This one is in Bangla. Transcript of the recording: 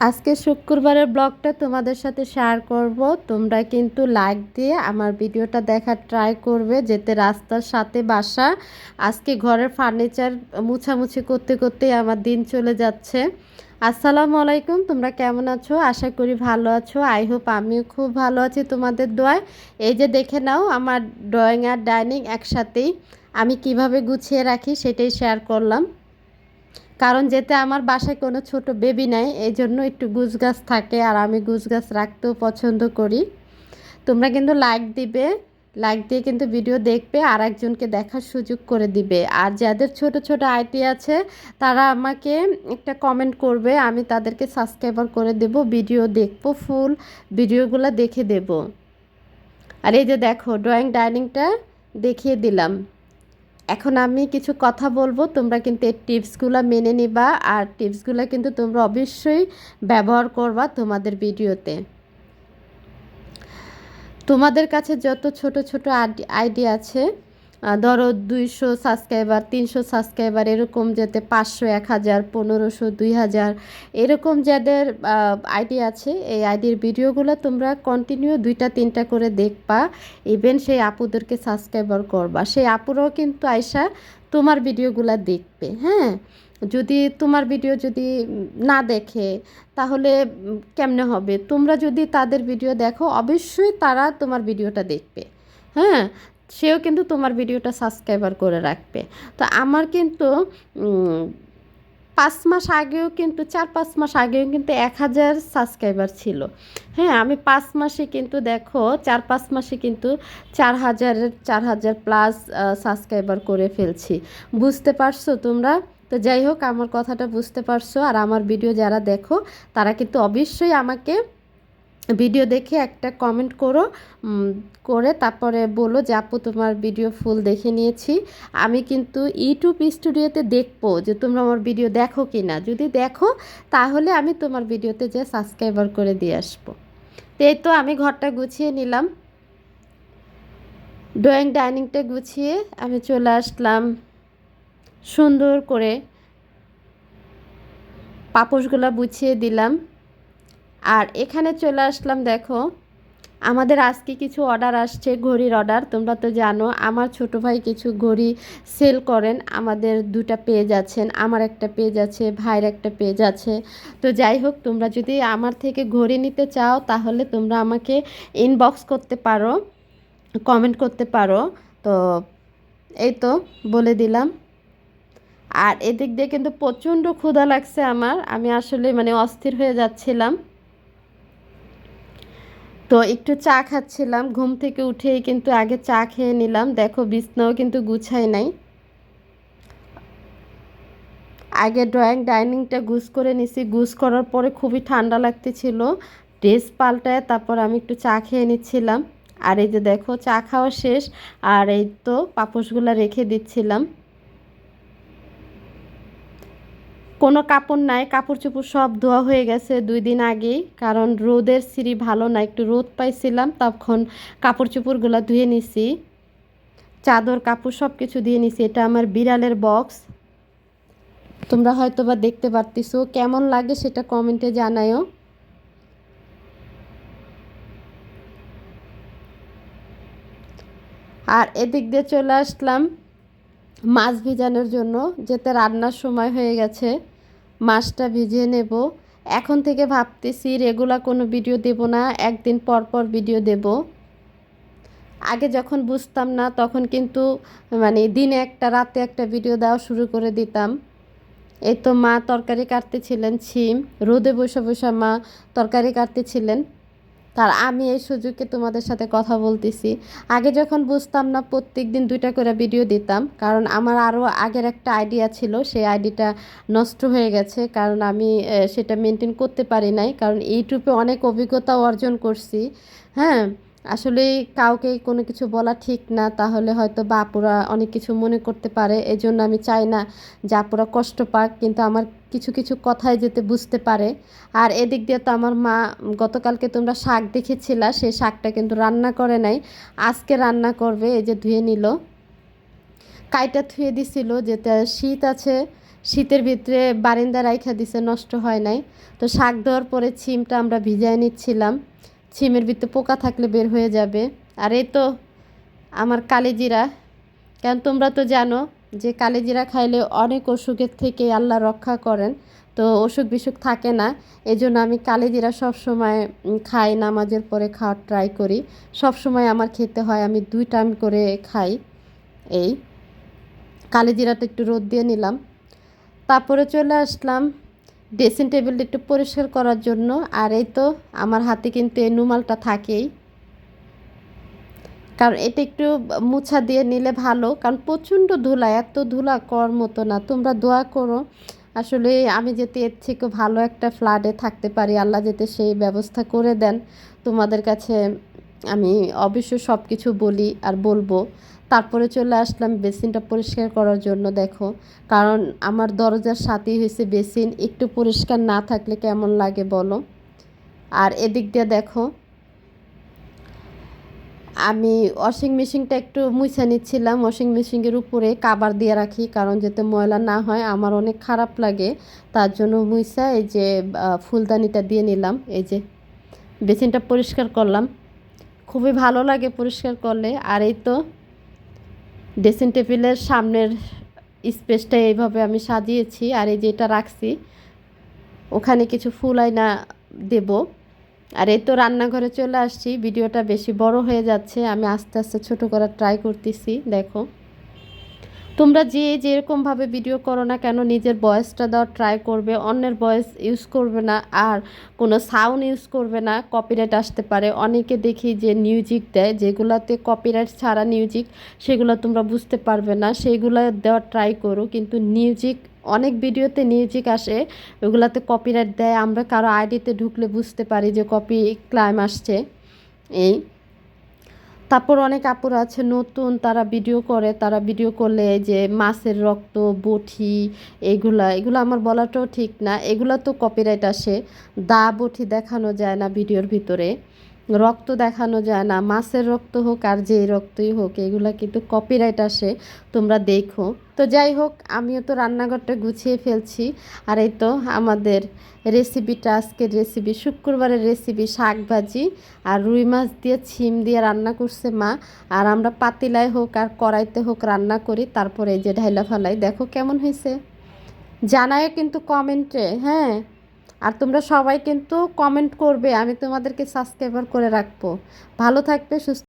আজকে শুক্রবারের ব্লগটা তোমাদের সাথে শেয়ার করব। তোমরা কিন্তু লাইক দিয়ে আমার ভিডিওটা দেখার ট্রাই করবে, যেতে রাস্তার সাথে বাসা। আজকে ঘরের ফার্নিচার মুছামুছি করতে করতেই আমার দিন চলে যাচ্ছে। আসসালামু আলাইকুম, তোমরা কেমন আছো? আশা করি ভালো আছো। আই হোপ আমিও খুব ভালো আছি তোমাদের দোয়ায়। এই যে দেখে নাও, আমার ড্রয়িং আর ডাইনিং একসাথেই। আমি কীভাবে গুছিয়ে রাখি সেটাই শেয়ার করলাম। কারণ যেতে আমার বাসায় কোনো ছোট বেবি নাই এই জন্য একটু গুছগাছ থাকে আর আমি গুছগাছ রাখতেও পছন্দ করি। তোমরা কিন্তু লাইক দিবে লাইক দিয়ে কিন্তু ভিডিও দেখবে আর একজনকে দেখার সুযোগ করে দিবে। আর যাদের ছোট ছোট আইটি আছে, তারা আমাকে একটা কমেন্ট করবে, আমি তাদেরকে সাবস্ক্রাইবার করে দেব ভিডিও দেখব ফুল ভিডিওগুলো দেখে দেব। আর এই যে দেখো ড্রয়িং ডাইনিংটা দেখিয়ে দিলাম। এখন আমি কিছু কথা বলব। তোমরা কিন্তু এই টিপসগুলো মেনে নিবা আর টিপসগুলো কিন্তু তোমরা অবশ্যই ব্যবহার করবা তোমাদের ভিডিওতে। তোমাদের কাছে যত ছোট ছোট আইডিয়া আছে ধরো দুইশো সাবস্ক্রাইবার তিনশো সাবস্ক্রাইবার এরকম যেতে পাঁচশো এক হাজার পনেরোশো দুই হাজার এরকম যাদের আইডি আছে, এই আইডির ভিডিওগুলো তোমরা কন্টিনিউ দুইটা, তিনটা করে দেখবা। ইভেন সেই আপুদেরকে সাবস্ক্রাইবার করবা। সেই আপুরাও কিন্তু আয়সা তোমার ভিডিওগুলো দেখবে হ্যাঁ? যদি তোমার ভিডিও যদি না দেখে, তাহলে কেমনে হবে? তোমরা যদি তাদের ভিডিও দেখো, অবশ্যই তারা তোমার ভিডিওটা দেখবে হ্যাঁ? সেও কিন্তু তোমার ভিডিওটা সাবস্ক্রাইবার করে রাখবে। তো আমার কিন্তু পাঁচ মাস আগেও কিন্তু, চার পাঁচ মাস আগেও কিন্তু এক হাজার সাবস্ক্রাইবার ছিল। হ্যাঁ আমি পাঁচ মাসে কিন্তু দেখো, চার পাঁচ মাসে কিন্তু চার হাজারের চার হাজার প্লাস সাবস্ক্রাইবার করে ফেলছি। বুঝতে পারছ তোমরা? তো যাই হোক, আমার কথাটা বুঝতে পারছ। আর আমার ভিডিও যারা দেখো, তারা কিন্তু অবশ্যই আমাকে ভিডিও দেখে একটা কমেন্ট করো করে তারপরে বলো যে, আপু, তোমার ভিডিও ফুল দেখে নিয়েছি। আমি কিন্তু ইউটিউব স্টুডিওতে দেখব যে, তোমরা আমার ভিডিও দেখো কি না যদি দেখো, তাহলে আমি তোমার ভিডিওতে যে সাবস্ক্রাইবার করে দিয়ে আসব। এই তো আমি ঘরটা গুছিয়ে নিলাম। ড্রয়িং ডাইনিংটা গুছিয়ে আমি চলে আসলাম সুন্দর করে। পাপোশগুলো বুঝিয়ে দিলাম। আর এখানে চলে আসলাম, দেখো। আমাদের আজকে কিছু অর্ডার আসছে, ঘড়ির অর্ডার তোমরা তো জানো। আমার ছোট ভাই কিছু ঘড়ি সেল করেন, আমাদের দুটা পেজ আছেন, আমার একটা পেজ আছে, ভাইয়ের একটা পেজ আছে। তো যাই হোক, তোমরা যদি আমার থেকে ঘড়ি নিতে চাও, তাহলে তোমরা আমাকে ইনবক্স করতে পারো কমেন্ট করতে পারো। তো এই তো, বলে দিলাম। আর এদিক দিয়ে কিন্তু প্রচণ্ড ক্ষুধা লাগছে আমার, আমি আসলে মানে অস্থির হয়ে যাচ্ছিলাম। তো একটু চা খাচ্ছিলাম, ঘুম থেকে উঠেই কিন্তু আগে চা খেয়ে নিলাম। দেখো, বিছনাও কিন্তু গুছাই নাই। আগে ড্রয়িং, ডাইনিংটা গুছ করে নিছি। গুছ করার পরে খুবই ঠান্ডা লাগতেছিল। ড্রেস পাল্টায় তারপর আমি একটু চা খেয়ে নিচ্ছিলাম। আর এই যে দেখো, চা খাওয়া শেষ। আর এই তো পাপোশগুলো রেখে দিচ্ছিলাম। কোনো কাপড় নাই কাপড় চোপড় সব ধোয়া হয়ে গেছে দুই দিন আগেই। কারণ রোদের সিঁড়ি ভালো না, একটু রোদ পাইছিলাম, তখন কাপড় চোপড়গুলো ধুয়ে নিছি। চাদর, কাপড় সব কিছু দিয়ে নিছি, এটা আমার বিড়ালের বক্স। তোমরা হয়তো বা দেখতে পারতেছো, কেমন লাগে সেটা কমেন্টে জানায়ও আর এদিক দিয়ে চলে আসলাম মাছ ভিজানোর জন্য, যেতে রান্নার সময় হয়ে গেছে। মাছটা ভিজিয়ে নেব। এখন থেকে ভাবতেছি রেগুলার কোনো ভিডিও দেব না, একদিন পর পর ভিডিও দেব। আগে যখন বুঝতাম না, তখন কিন্তু মানে দিনে একটা, রাতে একটা ভিডিও দেওয়া শুরু করে দিতাম। এই তো মা তরকারি কাটতেছিলেন ছিম। রোদে বসে বসে মা তরকারি কাটতেছিলেন তার আমি এই সুযোগে তোমাদের সাথে কথা বলতেছি। আগে যখন বুঝতাম না প্রত্যেক দিন দুইটা করে ভিডিও দিতাম, কারণ আমার আরও আগের একটা আইডিয়া ছিল, সেই আইডিটা নষ্ট হয়ে গেছে, কারণ আমি সেটা মেনটেন করতে পারি নাই, কারণ ইউটিউবে অনেক অভিজ্ঞতা অর্জন করছি। হ্যাঁ আসলে কাউকে কোনো কিছু বলা ঠিক না, তাহলে হয়তো বাপুরা অনেক কিছু মনে করতে পারে। এজন্য আমি চাই না যে আপুরা কষ্ট পাক, কিন্তু আমার কিছু কিছু কথায় যেতে বুঝতে পারে। আর এদিক দিয়ে তো আমার মা, গতকালকে তোমরা শাক দেখেছিলা সেই শাকটা কিন্তু রান্না করে নাই। আজকে রান্না করবে, এই যে ধুয়ে নিল। কাইটা থুয়ে দিছিল, যেটা শীত আছে, শীতের ভিতরে বারিন্দা রাইখা দিছে, নষ্ট হয় নাই। তো শাক দেওয়ার পরে ছিমটা আমরা ভিজায় নিচ্ছিলাম। ছিমের ভিতরে পোকা থাকলে বের হয়ে যাবে। আর এই তো আমার কালিজিরা। কেন তোমরা তো জানো যে কালিজিরা খাইলে অনেক অসুখের থেকে আল্লাহ রক্ষা করেন। তো অসুখ বিসুখ থাকে না। এই জন্য আমি কালিজিরা সবসময় খাই, নামাজের পরে খাওয়ার ট্রাই করি। সব সময় আমার খেতে হয়, আমি দুই টাইম করে খাই। এই কালিজিরাটা একটু রোদ দিয়ে নিলাম। তারপরে চলে আসলাম ড্রেসিং টেবিলটা একটু পরিষ্কার করার জন্য, আর এই তো আমার হাতে কিন্তু এই নুমালটা থাকেই। কারণ এটা একটু মুছা দিয়ে নিলে ভালো, কারণ প্রচণ্ড ধুলা, এত ধুলা কর মতো না। তোমরা দোয়া করো, আসলে আমি যেতে এর থেকে ভালো একটা ফ্ল্যাটে থাকতে পারি, আল্লাহ যাতে সেই ব্যবস্থা করে দেন। তোমাদের কাছে আমি অবশ্যই সব কিছু বলি আর বলব। তারপরে চলে আসলাম বেসিনটা পরিষ্কার করার জন্য, দেখো। কারণ আমার দরজার সাথেই হয়েছে বেসিন, একটু পরিষ্কার না থাকলে কেমন লাগে বলো? আর এদিক দিয়ে দেখো, আমি ওয়াশিং মেশিনটা একটু মুছে নিচ্ছিলাম। ওয়াশিং মেশিনের উপরে কাবার দিয়ে রাখি, কারণ যাতে ময়লা না হয়, আমার অনেক খারাপ লাগে। তার জন্য মুইসা এই যে ফুলদানিটা দিয়ে নিলাম। এই যে, বেসিনটা পরিষ্কার করলাম। খুবই ভালো লাগে পরিষ্কার করলে। আর এই তো ড্রেসিং টেবিলের সামনের স্পেসটা এইভাবে আমি সাজিয়েছি আর এই যেটা রাখছি, ওখানে কিছু ফুল আয়না দেব। আর এই তো রান্নাঘরে চলে আসছি, ভিডিওটা বেশি বড় হয়ে যাচ্ছে, আমি আস্তে আস্তে ছোট করার ট্রাই করতেছি, দেখো। তোমরা যে যেরকমভাবে ভিডিও করো না কেন, নিজের ভয়েসটা দেওয়ার ট্রাই করবে, অন্যের ভয়েস ইউজ করবে না, আর কোনো সাউন্ড ইউজ করবে না কপিরাইট আসতে পারে। অনেকে দেখি যে মিউজিক দেয়, যেগুলোতে কপিরাইট ছাড়া মিউজিক সেগুলো তোমরা বুঝতে পারবে না সেইগুলো দেওয়ার ট্রাই করো। কিন্তু মিউজিক অনেক ভিডিওতে মিউজিক আসে, ওগুলাতে কপিরাইট দেয়। আমরা কারও আইডিতে ঢুকলে বুঝতে পারি যে কপি ক্লাইম আসছে। এই তারপর অনেক কাপড় আছে নতুন, তারা ভিডিও করে, তারা ভিডিও করলে যে মাছের রক্ত, বটি, এগুলা, এগুলো আমার বলাটাও ঠিক না। এগুলো তো কপিরাইট আসে। দা বটি দেখানো যায় না ভিডিওর ভিতরে। রক্ত দেখানো যায় না, মাছের রক্ত হোক আর যেই রক্তই হোক, এগুলা কিন্তু কপিরাইট আসে, তোমরা দেখো। তো যাই হোক, আমিও তো রান্নাঘরটা গুছিয়ে ফেলছি। আর এই তো আমাদের রেসিপিটা আজকের রেসিপি শুক্রবারের রেসিপি শাক ভাজি আর রুই মাছ দিয়ে ছিম দিয়ে রান্না করছে মা। আর আমরা পাতিলায় হোক আর কড়াইতে হোক রান্না করি, তারপরে এই যে ঢাইলা ফালাই। দেখো কেমন হয়েছে। জানায় কিন্তু কমেন্টে হ্যাঁ? আর তোমরা সবাই কিন্তু কমেন্ট করবে আমি তোমাদেরকে সাবস্ক্রাইবার করে রাখব। ভালো থাকবে সুস্থ